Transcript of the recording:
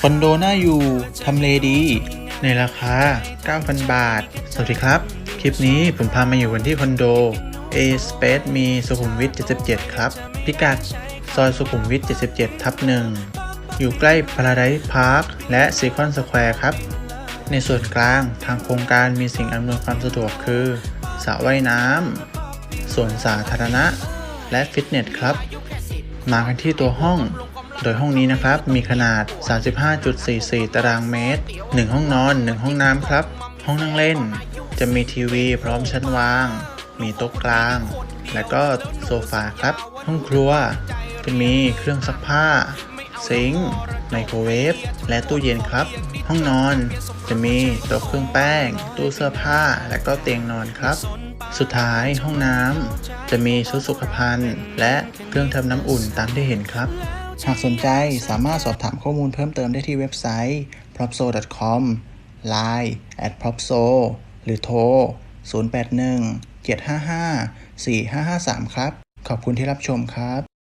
คอนโดน่าอยู่ ทำเลดี ในราคา 9,000 บาท สวัสดีครับ คลิปนี้ผมพามาอยู่กันที่คอนโด A Space มีสุขุมวิท 77 ครับ พิกัดซอยสุขุมวิท 77 ทับ1อยู่ใกล้ Paradise Park และ Seacon Square ครับ ในส่วนกลางทางโครงการมีสิ่งอำนวยความสะดวกคือสระว่ายน้ำสวนสาธารณะ และฟิตเนสครับ มากันที่ตัวห้อง โดยห้องนี้นะครับมีขนาด 35.44 ตารางเมตร 1 ห้องนอน 1 ห้องน้ำครับ ห้องนั่งเล่น จะมีทีวีพร้อมชั้นวาง มีโต๊ะกลาง และก็โซฟาครับ ห้องครัวจะมีเครื่องซักผ้า ซิงค์ไมโครเวฟและตู้เย็นครับ ห้องนอนจะมีโต๊ะเครื่องแป้ง ตู้เสื้อผ้า และก็เตียงนอนครับ สุดท้ายห้องน้ำจะมีชุดสุขภัณฑ์ และเครื่องทำน้ำอุ่นตามที่เห็นครับ หากสนใจสามารถสอบถามข้อมูลเพิ่มเติมได้ที่เว็บไซต์ propso.com line at propso หรือโทร 081 755 4553 ครับ ขอบคุณที่รับชมครับ